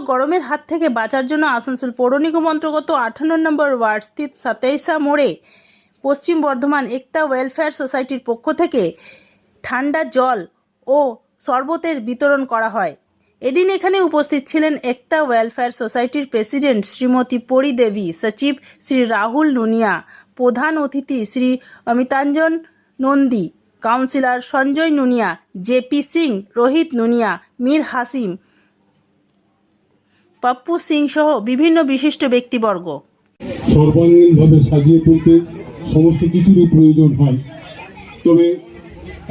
গরমের হাত থেকে বাঁচার জন্য আসানসোল পৌর নিগম অন্তর্গত আঠান্ন নম্বর ওয়ার্ড স্থিত সাতাইসা মোড়ে পশ্চিম বর্ধমান একতা ওয়েলফেয়ার সোসাইটির পক্ষ থেকে ঠান্ডা জল ও শরবতের বিতরণ করা হয়। এদিন এখানে উপস্থিত ছিলেন একতা ওয়েলফেয়ার সোসাইটির প্রেসিডেন্ট শ্রীমতী পরিদেবী, সচিব শ্রী রাহুল নুনিয়া, প্রধান অতিথি শ্রী অমিতাঞ্জন নন্দী, কাউন্সিলর সঞ্জয় নুনিয়া জেপি সিং, রোহিত নুনিয়া, মীর হাসিম পাপ্পু সিং সহ বিভিন্ন বিশিষ্ট ব্যক্তিবর্গ। সর্বাঙ্গীনভাবে সাজিয়ে তুলতে সমস্ত কিছুরই প্রয়োজন হয়। তবে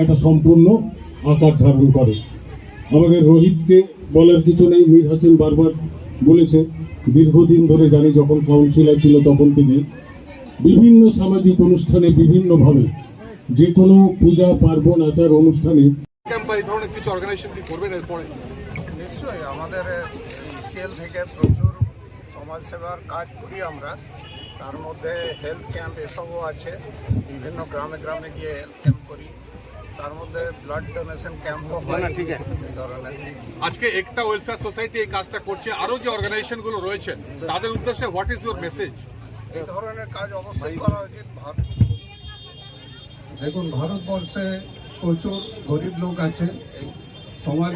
এটা সম্পূর্ণ আকার ধারণ করে। আমাদের রোহিতকে বলার কিছু নেই মীর হাসিন বারবার বলেছে দীর্ঘদিন ধরে জানি যখন কাউন্সিলর ছিল তখন থেকে বিভিন্ন সামাজিক অনুষ্ঠানে বিভিন্নভাবে যে কোনো পূজা পার্বণ আচার অনুষ্ঠানে ক্যাম্প বা এই ধরনের কিছু অর্গানাইজেশন কি করবেন এরপরে? নিশ্চয়ই আমাদের ইসিএল থেকে প্রচুর সমাজসেবার কাজ করি আমরা। তার মধ্যে হেলথ ক্যাম্প এসবও আছে। বিভিন্ন গ্রামে গ্রামে গিয়ে হেলথ ক্যাম্প করি। তার মধ্যে ব্লাড ডোনেশন ক্যাম্পও হয়। ঠিক আছে। এই ধরনের। আজকে একতা ওয়েলফেয়ার সোসাইটি এই কাজটা করছে। আরও যে অর্গানাইজেশনগুলো রয়েছে তাদের উদ্দেশ্যে হোয়াট ইজ ইউর মেসেজ এই ধরনের কাজ অবশ্যই করা উচিত। ভারত দেখুন ভারতবর্ষে প্রচুর গরিব লোক আছে। এই সমাজ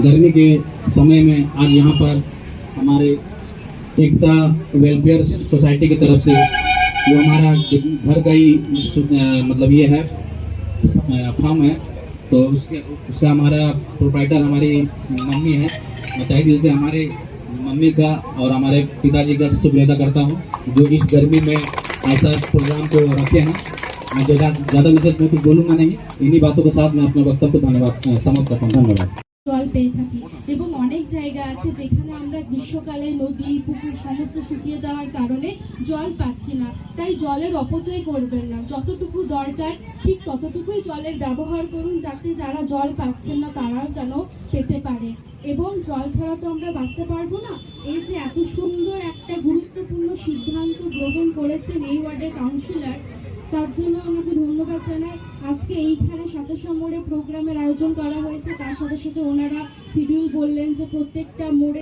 गर्मी के समय में आज यहाँ पर हमारे एकता वेलफेयर सोसाइटी की तरफ़ से जो हमारा घर का ही मतलब ये है फार्म है तो उसके उसका हमारा प्रोप्राइटर हमारी मम्मी है। तहे दिल से हमारे मम्मी का और हमारे पिताजी का शुक्रिया करता हूँ, जो इस गर्मी में ऐसा प्रोग्राम को रखे हैं। मैं ज़्यादा मैसेज मैं कुछ बोलूँगा नहीं। इन्हीं बातों के साथ मैं अपने वक्तव्य को धन्यवाद समाप्त करता हूँ। धन्यवाद। জল পেয়ে থাকি। এবং অনেক জায়গা আছে যেখানে আমরা গ্রীষ্মকালে নদী, পুকুর সমস্ত শুকিয়ে যাওয়ার কারণে জল পাচ্ছি না। তাই জলের অপচয় করবেন না। যতটুকু দরকার, ঠিক ততটুকুই জলের ব্যবহার করুন যাতে যারা জল পাচ্ছেন না, তারাও যেন পেতে পারে। এবং জল ছাড়া তো আমরা বাঁচতে পারব না। এই যে এত সুন্দর একটা গুরুত্বপূর্ণ সিদ্ধান্ত গ্রহণ করেছেন এই ওয়ার্ডের কাউন্সিলর, তার জন্য আমাকে জানাই আজকে এইখানে সাতাশা মোড়ে প্রোগ্রামের আয়োজন করা হয়েছে। তার সাথে সাথে ওনারা শিডিউল বললেন যে প্রত্যেকটা মোড়ে